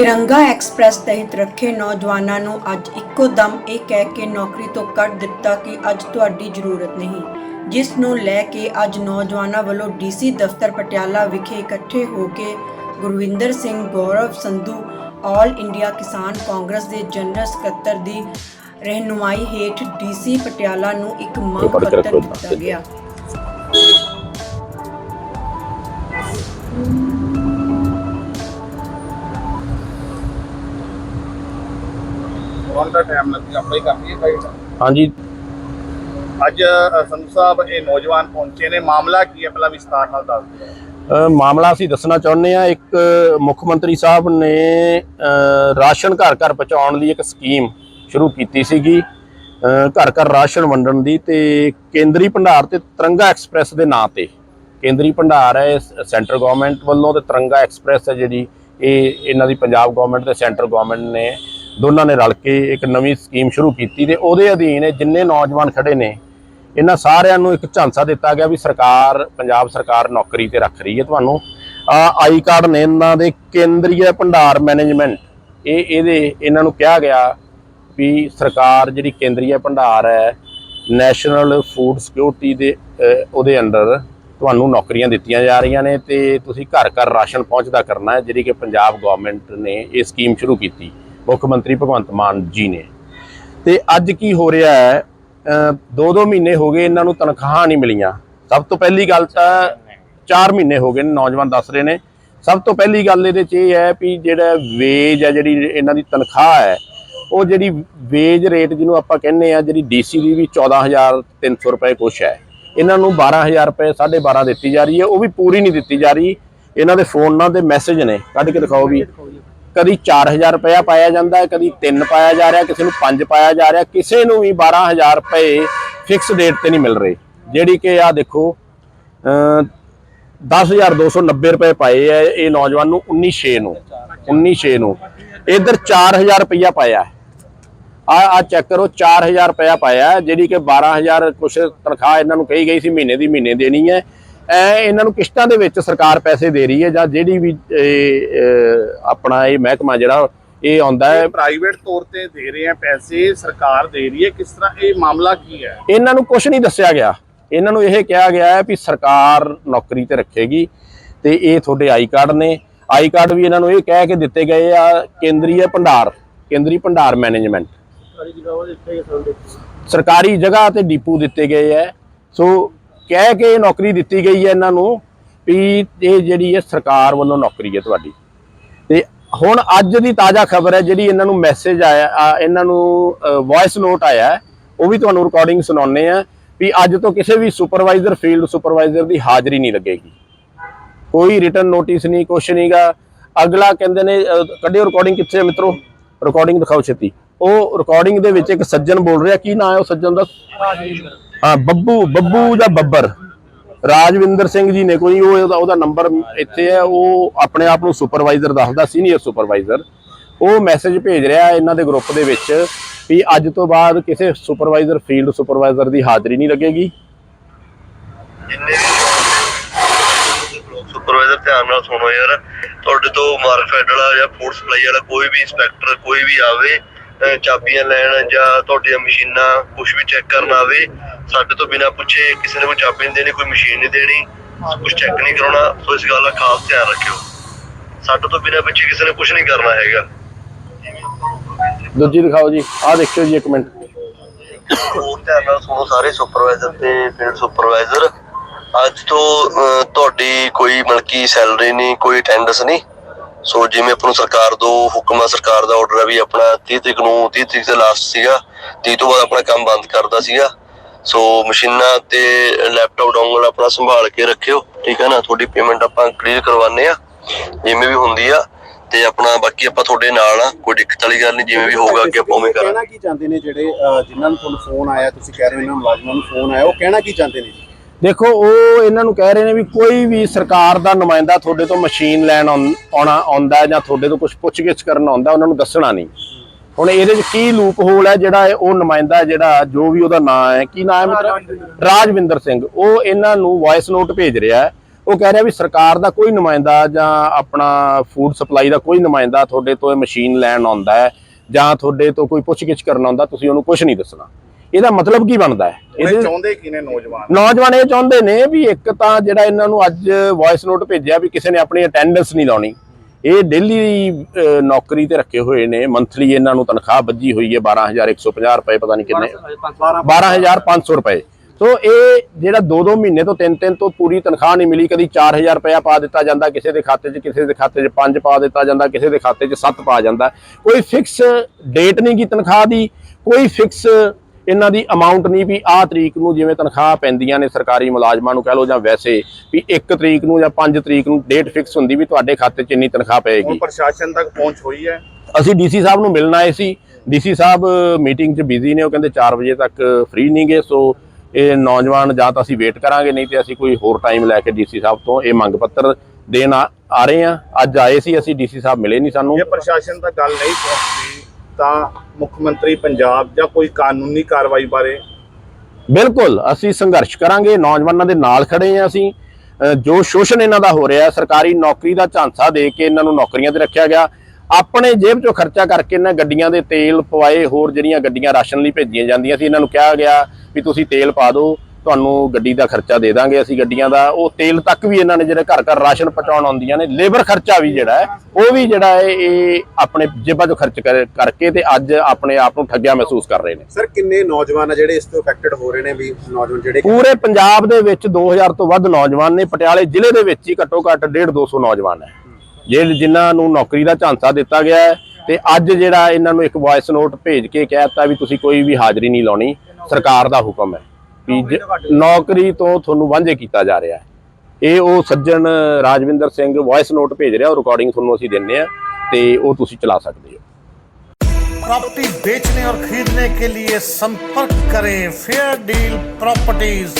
ਤਿਰੰਗਾ ਐਕਸਪ੍ਰੈਸ ਤਹਿਤ ਰੱਖੇ ਨੌਜਵਾਨਾਂ ਨੂੰ ਅੱਜ ਇੱਕੋ ਦਮ ਇਹ ਕਹਿ ਕੇ ਨੌਕਰੀ ਤੋਂ ਕੱਢ ਦਿੱਤਾ ਕਿ ਅੱਜ ਤੁਹਾਡੀ ਜ਼ਰੂਰਤ ਨਹੀਂ ਜਿਸ ਨੂੰ ਲੈ ਕੇ ਅੱਜ ਨੌਜਵਾਨਾਂ ਵੱਲੋਂ ਡੀਸੀ ਦਫ਼ਤਰ ਪਟਿਆਲਾ ਵਿਖੇ ਇਕੱਠੇ ਹੋ ਕੇ Gurvinder Singh Gaurav Sandhu all India Kisan Congress ਦੇ ਜਨਰਲ ਸਕੱਤਰ ਦੀ ਰਹਿਨੁਮਾਈ ਹੇਠ ਡੀਸੀ ਪਟਿਆਲਾ ਨੂੰ ਇੱਕ ਮੰਗ ਪੱਤਰ ਦਿੱਤਾ ਗਿਆ। ਦਾ ਟਾਈਮ ਲੱਗਿਆ ਆਪਾਂ ਹੀ ਕਰਨੀ ਹੈ ਫਾਈਟ ਹਾਂਜੀ। ਅੱਜ ਸੰਧੂ ਸਾਹਿਬ ਇਹ ਨੌਜਵਾਨ ਪਹੁੰਚੇ ਨੇ। ਮਾਮਲਾ ਕੀ ਹੈ? ਪਹਿਲਾਂ ਵਿਸਤਾਰ ਨਾਲ ਦੱਸ ਦਿਓ। ਮਾਮਲਾ ਅਸੀਂ ਦੱਸਣਾ ਚਾਹੁੰਦੇ ਆ ਇੱਕ ਮੁੱਖ ਮੰਤਰੀ ਸਾਹਿਬ ਨੇ ਰਾਸ਼ਨ ਘਰ ਘਰ ਪਹੁੰਚਾਉਣ ਦੀ ਇੱਕ ਸਕੀਮ ਸ਼ੁਰੂ ਕੀਤੀ ਸੀਗੀ ਘਰ ਘਰ ਰਾਸ਼ਨ ਵੰਡਣ ਦੀ ਤੇ ਕੇਂਦਰੀ ਭੰਡਾਰ ਤੇ ਤਿਰੰਗਾ ਐਕਸਪ੍ਰੈਸ ਦੇ ਨਾਂ ਤੇ। ਕੇਂਦਰੀ ਭੰਡਾਰ ਹੈ ਸੈਂਟਰ ਗਵਰਨਮੈਂਟ ਵੱਲੋਂ ਤੇ ਤਿਰੰਗਾ ਐਕਸਪ੍ਰੈਸ ਹੈ ਜਿਹੜੀ ਇਹ ਇਹਨਾਂ ਦੀ ਪੰਜਾਬ ਗਵਰਨਮੈਂਟ ਤੇ ਸੈਂਟਰ ਗਵਰਨਮੈਂਟ ਨੇ ਦੋਨਾਂ ਨੇ ਰਲ ਕੇ ਇੱਕ ਨਵੀਂ ਸਕੀਮ ਸ਼ੁਰੂ ਕੀਤੀ ਤੇ ਉਹਦੇ ਅਧੀਨ ਜਿੰਨੇ ਨੌਜਵਾਨ ਖੜੇ ਨੇ, ਇਹਨਾਂ ਸਾਰਿਆਂ ਨੂੰ ਇੱਕ ਝਾਂਸਾ ਦਿੱਤਾ ਗਿਆ ਵੀ ਸਰਕਾਰ, ਪੰਜਾਬ ਸਰਕਾਰ ਨੌਕਰੀ ਤੇ ਰੱਖ ਰਹੀ ਹੈ ਤੁਹਾਨੂੰ। ਆਈ ਕਾਰਡ ਨੇ ਇਹਨਾਂ ਦੇ ਕੇਂਦਰੀ ਭੰਡਾਰ ਮੈਨੇਜਮੈਂਟ, ਇਹ ਇਹਦੇ ਇਹਨਾਂ ਨੂੰ ਕਿਹਾ ਗਿਆ ਵੀ ਸਰਕਾਰ ਜਿਹੜੀ ਕੇਂਦਰੀ ਭੰਡਾਰ ਹੈ, ਨੈਸ਼ਨਲ ਫੂਡ ਸਿਕਿਉਰਿਟੀ ਦੇ ਉਹਦੇ ਅੰਡਰ ਤੁਹਾਨੂੰ ਨੌਕਰੀਆਂ ਦਿੱਤੀਆਂ ਜਾ ਰਹੀਆਂ ਨੇ ਤੇ ਤੁਸੀਂ ਘਰ ਘਰ ਰਾਸ਼ਨ ਪਹੁੰਚਦਾ ਕਰਨਾ ਹੈ, ਜਿਹੜੀ ਕਿ ਪੰਜਾਬ ਗਵਰਨਮੈਂਟ ਨੇ ਇਹ ਸਕੀਮ ਸ਼ੁਰੂ ਕੀਤੀ। ਮੁੱਖ ਮੰਤਰੀ ਭਗਵੰਤ ਮਾਨ ਜੀ ਨੇ। ਤੇ ਅੱਜ ਕੀ ਹੋ ਰਿਹਾ ਹੈ? ਦੋ ਦੋ ਮਹੀਨੇ ਹੋ ਗਏ ਇਹਨਾਂ ਨੂੰ ਤਨਖਾਹਾਂ ਨਹੀਂ ਮਿਲੀਆਂ। ਸਭ ਤੋਂ ਪਹਿਲੀ ਗੱਲ ਤਾਂ 4 ਮਹੀਨੇ ਹੋ ਗਏ ਨੇ, ਨੌਜਵਾਨ ਦੱਸ ਰਹੇ ਨੇ। ਸਭ ਤੋਂ ਪਹਿਲੀ ਗੱਲ ਇਹਦੇ 'ਚ ਇਹ ਹੈ ਵੀ ਜਿਹੜਾ ਵੇਜ ਹੈ, ਜਿਹੜੀ ਇਹਨਾਂ ਦੀ ਤਨਖਾਹ ਹੈ, ਉਹ ਜਿਹੜੀ ਵੇਜ ਰੇਟ ਜਿਹਨੂੰ ਆਪਾਂ ਕਹਿੰਦੇ ਆ ਜਿਹੜੀ ਡੀਸੀ ਦੀ ਵੀ 14300 ਰੁਪਏ ਕੁਛ ਹੈ। ਇਹਨਾਂ ਨੂੰ 12000 ਰੁਪਏ 12.5 ਦਿੱਤੀ ਜਾ ਰਹੀ ਹੈ। ਉਹ ਵੀ ਪੂਰੀ ਨਹੀਂ ਦਿੱਤੀ ਜਾ ਰਹੀ। ਇਹਨਾਂ ਦੇ ਫੋਨਾਂ ਦੇ ਮੈਸੇਜ ਨੇ। ਕੱਢ ਕੇ ਦਿਖਾਓ ਵੀ। ਕਦੀ 4000 ਰੁਪਇਆ ਪਾਇਆ ਜਾਂਦਾ ਹੈ, ਕਦੀ 3 ਪਾਇਆ ਜਾ ਰਿਹਾ, ਕਿਸੇ ਨੂੰ 5 ਪਾਇਆ ਜਾ ਰਿਹਾ, ਕਿਸੇ ਨੂੰ ਵੀ 12000 ਰੁਪਏ ਫਿਕਸ ਡੇਟ ਤੇ ਨਹੀਂ ਮਿਲ ਰਹੇ। ਜਿਹੜੀ ਕਿ ਆ ਦੇਖੋ ਅ 10290 ਰੁਪਏ ਪਾਏ ਹੈ ਇਹ ਨੌਜਵਾਨ ਨੂੰ 196 ਨੂੰ 196 ਨੂੰ। ਇਧਰ 4000 ਰੁਪਇਆ ਪਾਇਆ ਆ ਆ ਚੈੱਕ ਕਰੋ 4000 ਰੁਪਇਆ ਪਾਇਆ ਜਿਹੜੀ ਕਿ 12000 ਕੁਛ ਤਨਖਾਹ ਇਹਨਾਂ ਨੂੰ ਕਹੀ ਗਈ ਸੀ, ਮਹੀਨੇ ਦੀ ਮਹੀਨੇ ਦੇਣੀ ਹੈ। ਇਹਨਾਂ ਨੂੰ ਕਿਸ਼ਤਾਂ ਦੇ ਵਿੱਚ ਸਰਕਾਰ ਪੈਸੇ ਦੇ ਰਹੀ ਹੈ ਜਾਂ ਜਿਹੜੀ ਵੀ ਆਪਣਾ ਇਹ ਮਹਿਕਮਾ ਜਿਹੜਾ ਇਹ ਆਉਂਦਾ ਹੈ। ਪ੍ਰਾਈਵੇਟ ਤੌਰ ਤੇ ਦੇ ਰਹੇ ਆ ਪੈਸੇ ਸਰਕਾਰ ਦੇ ਰਹੀ ਹੈ। ਕਿਸ ਤਰ੍ਹਾਂ ਇਹ ਮਾਮਲਾ ਕੀ ਹੈ? ਇਹਨਾਂ ਨੂੰ ਕੁਝ ਨਹੀਂ ਦੱਸਿਆ ਗਿਆ। ਇਹਨਾਂ ਨੂੰ ਇਹ ਕਿਹਾ ਗਿਆ ਹੈ ਵੀ ਸਰਕਾਰ ਨੌਕਰੀ ਤੇ ਰੱਖੇਗੀ ਤੇ ਇਹ ਤੁਹਾਡੇ ਆਈ ਕਾਰਡ ਨੇ। ਆਈ ਕਾਰਡ ਵੀ ਇਹਨਾਂ ਨੂੰ ਇਹ ਕਹਿ ਕੇ ਦਿੱਤੇ ਗਏ ਆ ਕੇਂਦਰੀ ਭੰਡਾਰ ਕੇਂਦਰੀ ਭੰਡਾਰ ਮੈਨੇਜਮੈਂਟ। ਸਰਕਾਰੀ ਜਗ੍ਹਾ ਤੇ ਡੀਪੂ ਦਿੱਤੇ ਗਏ ਐ ਸੋ ਕਹਿ ਕੇ ਨੌਕਰੀ ਦਿੱਤੀ ਗਈ ਹੈ ਇਹਨਾਂ ਨੂੰ ਵੀ ਇਹ ਜਿਹੜੀ ਹੈ ਸਰਕਾਰ ਵੱਲੋਂ ਨੌਕਰੀ ਹੈ ਤੁਹਾਡੀ। ਤੇ ਹੁਣ ਅੱਜ ਦੀ ਤਾਜ਼ਾ ਖਬਰ ਹੈ ਜਿਹੜੀ ਇਹਨਾਂ ਨੂੰ ਮੈਸੇਜ ਆਇਆ ਇਹਨਾਂ ਨੂੰ ਵੌਇਸ ਨੋਟ ਆਇਆ ਉਹ ਵੀ ਤੁਹਾਨੂੰ ਰਿਕਾਰਡਿੰਗ ਸੁਣਾਉਣੇ ਆ ਵੀ ਅੱਜ ਤੋਂ ਕਿਸੇ ਵੀ ਸੁਪਰਵਾਈਜ਼ਰ ਫੀਲਡ ਸੁਪਰਵਾਈਜ਼ਰ ਦੀ ਹਾਜ਼ਰੀ ਨਹੀਂ ਲੱਗੇਗੀ। ਕੋਈ ਰਿਟਰਨ ਨੋਟਿਸ ਨਹੀਂ, ਕੁਛ ਨਹੀਂਗਾ ਅਗਲਾ ਕਹਿੰਦੇ ਨੇ ਕੱਢਿਓ ਰਿਕਾਰਡਿੰਗ ਕਿੱਥੇ ਹੈ ਮਿੱਤਰੋ? ਰਿਕਾਰਡਿੰਗ ਦਿਖਾਓ ਛੇਤੀ। ਉਹ ਰਿਕਾਰਡਿੰਗ ਦੇ ਵਿੱਚ ਇੱਕ ਸੱਜਣ ਬੋਲ ਰਿਹਾ, ਕੀ ਨਾਮ ਹੈ ਉਹ ਸੱਜਣ ਦਾ? ਹਾਂ, ਬੱਬੂ ਬੱਬੂ ਜਾਂ ਬੱਬਰ? ਰਾਜਵਿੰਦਰ ਸਿੰਘ ਜੀ ਨੇ ਕੋਈ ਉਹ ਉਹਦਾ ਉਹਦਾ ਨੰਬਰ ਇੱਥੇ ਹੈ, ਉਹ ਆਪਣੇ ਆਪ ਨੂੰ ਸੁਪਰਵਾਈਜ਼ਰ ਦੱਸਦਾ ਸੀਨੀਅਰ ਸੁਪਰਵਾਈਜ਼ਰ ਉਹ ਮੈਸੇਜ ਭੇਜ ਰਿਹਾ ਇਹਨਾਂ ਦੇ ਗਰੁੱਪ ਦੇ ਵਿੱਚ ਵੀ ਅੱਜ ਤੋਂ ਬਾਅਦ ਕਿਸੇ ਸੁਪਰਵਾਈਜ਼ਰ ਫੀਲਡ ਸੁਪਰਵਾਈਜ਼ਰ ਦੀ ਹਾਜ਼ਰੀ ਨਹੀਂ ਲੱਗੇਗੀ। ਜਿੰਨੇ ਵੀ ਸੁਪਰਵਾਈਜ਼ਰ ਧਿਆਨ ਨਾਲ ਸੁਣੋ ਯਾਰ, ਤੁਹਾਡੇ ਤੋਂ ਮਾਰਕ ਫੈਡ ਵਾਲਾ ਜਾਂ ਫੂਡ ਸਪਲਾਈ ਵਾਲਾ ਕੋਈ ਵੀ ਇੰਸਪੈਕਟਰ ਕੋਈ ਵੀ ਆਵੇ ਅਹ ਚਾਬੀਆਂ ਲੈਣ ਜਾਂ ਤੁਹਾਡੀਆਂ ਮਸ਼ੀਨਾਂ ਕੁਝ ਵੀ ਚੈੱਕ ਕਰਨ ਆਵੇ ਸਾਡੇ ਤੋਂ ਬਿਨਾ ਪੁੱਛੇ ਕਿਸੇ ਨੇ ਕੋਈ ਚਾਬੀ ਨਹੀਂ ਦੇਣੀ ਕੋਈ ਮਸ਼ੀਨ ਨਹੀਂ ਦੇਣੀ ਕੁਝ ਚੈੱਕ ਨਹੀਂ ਕਰਾਉਣਾ ਸੋ ਇਸ ਗੱਲ ਦਾ ਖਾਸ ਧਿਆਨ ਰੱਖਿਓ। ਸਾਡੇ ਤੋਂ ਬਿਨਾ ਪਿੱਛੇ ਕਿਸੇ ਨੇ ਕੁਝ ਨਹੀਂ ਕਰਨਾ ਹੈਗਾ। ਦੂਜੀ ਦਿਖਾਓ ਜੀ ਆਹ ਦੇਖਿਓ ਜੀ ਇੱਕ ਮਿੰਟ। ਹੋਰ ਧਿਆਨ ਨਾਲ ਸੁਣੋ ਸਾਰੇ ਸੁਪਰਵਾਈਜ਼ਰ ਤੇ ਫੀਲਡ ਸੁਪਰਵਾਈਜ਼ਰ ਅੱਜ ਤੋਂ ਤੁਹਾਡੀ ਕੋਈ ਮਲਕੀ ਸੈਲਰੀ ਨਹੀਂ ਕੋਈ ਅਟੈਂਡੈਂਸ ਨਹੀਂ। ਸੋ ਜਿਵੇਂ ਆਪਾਂ ਨੂੰ ਸਰਕਾਰ ਦੋ ਹੁਕਮ ਆ ਸਰਕਾਰ ਦਾ ਆਰਡਰ ਹੈ ਵੀ ਆਪਣਾ 30 ਤਰੀਕ ਨੂੰ 30 ਤਰੀਕ ਦੇ ਲਾਸਟ ਸੀਗਾ 30 ਤੋਂ ਬਾਅਦ ਆਪਣਾ ਕੰਮ ਬੰਦ ਕਰਦਾ ਸੀਗਾ। ਸੋ ਮਸ਼ੀਨਾਂ ਤੇ ਲੈਪਟਾਪ ਡੋਂਗਲ ਆਪਣਾ ਸੰਭਾਲ ਕੇ ਰੱਖਿਓ ਠੀਕ ਹੈ ਨਾ? ਤੁਹਾਡੀ ਪੇਮੈਂਟ ਆਪਾਂ ਕਲੀਅਰ ਕਰਵਾਉਂਦੇ ਆ ਜਿਵੇਂ ਵੀ ਹੁੰਦੀ ਆ ਤੇ ਆਪਣਾ ਬਾਕੀ ਆਪਾਂ ਤੁਹਾਡੇ ਨਾਲ ਆ ਕੋਈ ਦਿੱਕਤ ਵਾਲੀ ਗੱਲ ਨਹੀਂ ਜਿਵੇਂ ਵੀ ਹੋਊਗਾ ਅੱਗੇ ਆਪਾਂ ਉਵੇਂ ਕਰਾਂਗੇ। ਕਹਿਣਾ ਕੀ ਚਾਹੁੰਦੇ ਨੇ ਜਿਹੜੇ ਜਿਨ੍ਹਾਂ ਨੂੰ ਤੁਹਾਨੂੰ ਫੋਨ ਆਇਆ ਤੁਸੀਂ ਕਹਿ ਰਹੇ ਹੋ ਇਹਨਾਂ ਮੁਲਾਜ਼ਮਾਂ ਨੂੰ ਫੋਨ ਆਇਆ ਉਹ ਕਹਿਣਾ ਕੀ ਚਾਹੁੰਦੇ ਨੇ ਜੀ? ਦੇਖੋ ਉਹ ਇਹਨਾਂ ਨੂੰ ਕਹਿ ਰਹੇ ਨੇ ਵੀ ਕੋਈ ਵੀ ਸਰਕਾਰ ਦਾ ਨੁਮਾਇੰਦਾ ਤੁਹਾਡੇ ਤੋਂ ਮਸ਼ੀਨ ਲੈਣ ਆਉਂ- ਆਉਣਾ ਆਉਂਦਾ ਜਾਂ ਤੁਹਾਡੇ ਤੋਂ ਕੁਝ ਪੁੱਛਗਿੱਛ ਕਰਨ ਆਉਂਦਾ ਉਹਨਾਂ ਨੂੰ ਦੱਸਣਾ ਨਹੀਂ। ਹੁਣ ਇਹਦੇ ਵਿੱਚ ਕੀ ਲੂਪ ਹੋਲ ਹੈ ਜਿਹੜਾ ਉਹ ਨੁਮਾਇੰਦਾ ਜਿਹੜਾ ਜੋ ਵੀ ਉਹਦਾ ਨਾਮ ਹੈ ਕੀ ਨਾਮ ਹੈ ਰਾਜਵਿੰਦਰ। ਸਿੰਘ। ਉਹ ਇਹਨਾਂ ਨੂੰ ਵੌਇਸ ਨੋਟ ਭੇਜ ਰਿਹਾ ਹੈ। ਉਹ ਕਹਿ ਰਿਹਾ ਵੀ ਸਰਕਾਰ ਦਾ ਕੋਈ ਨੁਮਾਇੰਦਾ ਜਾਂ ਆਪਣਾ ਫੂਡ ਸਪਲਾਈ ਦਾ ਕੋਈ ਨੁਮਾਇੰਦਾ ਤੁਹਾਡੇ ਤੋਂ ਇਹ ਮਸ਼ੀਨ ਲੈਣ ਆਉਂਦਾ ਹੈ ਜਾਂ ਤੁਹਾਡੇ ਤੋਂ ਕੋਈ ਪੁੱਛਗਿੱਛ ਕਰਨ ਆਉਂਦਾ ਤੁਸੀਂ ਉਹਨੂੰ ਕੁਝ ਨਹੀਂ ਦੱਸਣਾ। ਇਹਦਾ ਮਤਲਬ ਕੀ ਬਣਦਾ ਹੈ? ਇਹ ਚਾਹੁੰਦੇ ਕੀ ਨੇ ਨੌਜਵਾਨ? ਨੌਜਵਾਨ ਇਹ ਚਾਹੁੰਦੇ ਨੇ ਵੀ ਇੱਕ ਤਾਂ ਜਿਹੜਾ ਇਹਨਾਂ ਨੂੰ ਅੱਜ ਵੌਇਸ ਨੋਟ ਭੇਜਿਆ ਵੀ ਕਿਸੇ ਨੇ ਆਪਣੀ ਅਟੈਂਡੈਂਸ ਨਹੀਂ ਲਾਉਣੀ। ਇਹ ਡੇਲੀ ਨੌਕਰੀ ਤੇ ਰੱਖੇ ਹੋਏ ਨੇ। ਮੰਥਲੀ ਇਹਨਾਂ ਨੂੰ ਤਨਖਾਹ ਵੱਜੀ ਹੋਈ ਹੈ 12150 ਰੁਪਏ ਪਤਾ ਨਹੀਂ ਕਿੰਨੇ। 12500 ਰੁਪਏ। ਸੋ ਇਹ ਜਿਹੜਾ 2-2 ਮਹੀਨੇ ਤੋਂ 3-3 ਤੋਂ ਪੂਰੀ ਤਨਖਾਹ ਨਹੀਂ ਮਿਲੀ ਕਦੀ 4000 ਰੁਪਇਆ ਪਾ ਦਿੱਤਾ ਜਾਂਦਾ ਕਿਸੇ ਦੇ ਖਾਤੇ 'ਚ ਕਿਸੇ ਦੇ ਖਾਤੇ 'ਚ 5 ਪਾ ਦਿੱਤਾ ਜਾਂਦਾ ਕਿਸੇ ਦੇ ਖਾਤੇ 'ਚ 7 ਪਾ ਜਾਂਦਾ। ਕੋਈ ਫਿਕਸ ਡੇਟ ਨਹੀਂ ਗੀ ਤਨਖਾਹ ਦੀ ਕੋਈ ਫਿਕਸ ਇਹਨਾਂ ਦੀ ਅਮਾਉਂਟ ਨਹੀਂ ਵੀ ਆਹ ਤਰੀਕ ਨੂੰ ਜਿਵੇਂ ਤਨਖਾਹ ਪੈਂਦੀਆਂ ਨੇ ਸਰਕਾਰੀ ਮੁਲਾਜ਼ਮਾਂ ਨੂੰ ਕਹਿ ਲਓ ਜਾਂ ਵੈਸੇ ਵੀ 1 ਤਰੀਕ ਨੂੰ ਜਾਂ 5 ਤਰੀਕ ਨੂੰ ਡੇਟ ਫਿਕਸ ਹੁੰਦੀ ਵੀ ਤੁਹਾਡੇ ਖਾਤੇ 'ਚ ਇੰਨੀ ਤਨਖਾਹ ਪਏਗੀ। ਪ੍ਰਸ਼ਾਸਨ ਤੱਕ ਪਹੁੰਚ ਹੋਈ ਹੈ। ਅਸੀਂ ਡੀਸੀ ਸਾਹਿਬ ਨੂੰ ਮਿਲਣ ਆਏ ਸੀ। ਡੀਸੀ ਸਾਹਿਬ ਮੀਟਿੰਗ 'ਚ ਬਿਜ਼ੀ ਨੇ ਉਹ ਕਹਿੰਦੇ 4 ਵਜੇ ਤੱਕ ਫ੍ਰੀ ਨਹੀਂਗੇ ਸੋ ਇਹ ਨੌਜਵਾਨ ਜਾਂ ਤਾਂ ਅਸੀਂ ਵੇਟ ਕਰਾਂਗੇ ਨਹੀਂ ਤੇ ਅਸੀਂ ਕੋਈ ਹੋਰ ਟਾਈਮ ਲੈ ਕੇ ਡੀਸੀ ਸਾਹਿਬ ਤੋਂ ਇਹ ਮੰਗ ਪੱਤਰ ਦੇਣ ਆ ਰਹੇ ਆ ਅੱਜ ਆਏ ਸੀ ਅਸੀਂ ਡੀਸੀ ਸਾਹਿਬ ਮਿਲੇ ਨਹੀਂ ਸਾਨੂੰ। ਜੇ ਪ੍ਰਸ਼ਾਸਨ ਤੱਕ ਗੱਲ ਨਹੀਂ ਪਹੁੰਚਦੀ ਤਾਂ ਮੁੱਖ ਮੰਤਰੀ ਪੰਜਾਬ ਜਾਂ ਕੋਈ ਕਾਨੂੰਨੀ ਕਾਰਵਾਈ ਬਾਰੇ? ਬਿਲਕੁਲ, ਅਸੀਂ ਸੰਘਰਸ਼ ਕਰਾਂਗੇ, ਨੌਜਵਾਨਾਂ ਦੇ ਨਾਲ ਖੜੇ ਆ ਅਸੀਂ। ਜੋ ਸ਼ੋਸ਼ਣ ਇਹਨਾਂ ਦਾ ਹੋ ਰਿਹਾ, ਸਰਕਾਰੀ ਨੌਕਰੀ ਦਾ ਝਾਂਸਾ ਦੇ ਕੇ ਇਹਨਾਂ ਨੂੰ ਨੌਕਰੀਆਂ ਤੇ ਰੱਖਿਆ ਗਿਆ। ਆਪਣੇ ਜੇਬ ਚੋਂ ਖਰਚਾ ਕਰਕੇ ਇਹਨਾਂ ਗੱਡੀਆਂ ਦੇ ਤੇਲ ਪਵਾਏ ਹੋਰ ਜਿਹੜੀਆਂ ਗੱਡੀਆਂ ਰਾਸ਼ਨ ਲਈ ਭੇਜੀਆਂ ਜਾਂਦੀਆਂ ਸੀ, ਇਹਨਾਂ ਨੂੰ ਕਿਹਾ ਗਿਆ ਵੀ ਤੁਸੀਂ ਤੇਲ ਪਾ ਦਿਓ। ਤੁਹਾਨੂੰ ਗੱਡੀ ਦਾ ਖਰਚਾ ਦੇ ਦਾਂਗੇ ਅਸੀਂ ਗੱਡੀਆਂ ਦਾ। ਉਹ ਤੇਲ ਤੱਕ ਵੀ ਇਹਨਾਂ ਨੇ ਜਿਹੜੇ ਘਰ ਘਰ ਰਾਸ਼ਨ ਪਹੁੰਚਾਉਣ ਆਉਂਦੀਆਂ ਨੇ ਲੇਬਰ ਖਰਚਾ ਵੀ ਜਿਹੜਾ ਹੈ ਉਹ ਵੀ ਜਿਹੜਾ ਹੈ ਇਹ ਆਪਣੇ ਜੇਬਾਂ ਚੋਂ ਖਰਚ ਕਰ- ਕਰਕੇ ਤੇ ਅੱਜ ਆਪਣੇ ਆਪ ਨੂੰ ਠੱਗਿਆ ਮਹਿਸੂਸ ਕਰ ਰਹੇ ਨੇ। ਸਰ ਕਿੰਨੇ ਨੌਜਵਾਨ ਆ ਜਿਹੜੇ ਇਸ ਤੋਂ ਅਫੈਕਟਡ ਹੋ ਰਹੇ ਨੇ ਵੀ ਨੌਜਵਾਨ ਜਿਹੜੇ ਪੂਰੇ ਪੰਜਾਬ ਦੇ ਵਿੱਚ 2000 ਤੋਂ ਵੱਧ ਨੌਜਵਾਨ ਨੇ ਪਟਿਆਲੇ ਜ਼ਿਲ੍ਹੇ ਦੇ ਵਿੱਚ ਹੀ ਘੱਟੋ ਘੱਟ 1.5 200 ਨੌਜਵਾਨ ਹੈ। ਜਿਹੜੇ ਜਿਨ੍ਹਾਂ ਨੂੰ ਨੌਕਰੀ ਦਾ ਝਾਂਸਾ ਦਿੱਤਾ ਗਿਆ ਹੈ ਤੇ ਅੱਜ ਜਿਹੜਾ ਇਹਨਾਂ ਨੂੰ ਇੱਕ ਵੌਇਸ ਨੋਟ ਭੇਜ ਕੇ ਕਹਿ ਦਿੱਤਾ ਵੀ ਤੁਸੀਂ ਕੋਈ ਵੀ ਹਾਜ਼ਰੀ ਨਹੀਂ ਲਾਉਣੀ ਸਰਕਾਰ ਦਾ ਹੁਕਮ ਹੈ। ਵੀ ਜ- ਨੌਕਰੀ ਤੋਂ ਤੁਹਾਨੂੰ ਵਾਂਝੇ ਕੀਤਾ ਜਾ ਰਿਹਾ ਹੈ ਇਹ ਉਹ ਸੱਜਣ ਰਾਜਵਿੰਦਰ ਸਿੰਘ ਵੌਇਸ ਨੋਟ ਭੇਜ ਰਿਹਾ ਉਹ ਰਿਕਾਰਡਿੰਗ ਤੁਹਾਨੂੰ ਅਸੀਂ ਦਿੰਨੇ ਆ ਤੇ ਉਹ ਤੁਸੀਂ ਚਲਾ ਸਕਦੇ ਹੋ प्रॉपर्टी बेचने और खरीदने के लिए संपर्क करें फेयर डील प्रॉपर्टीज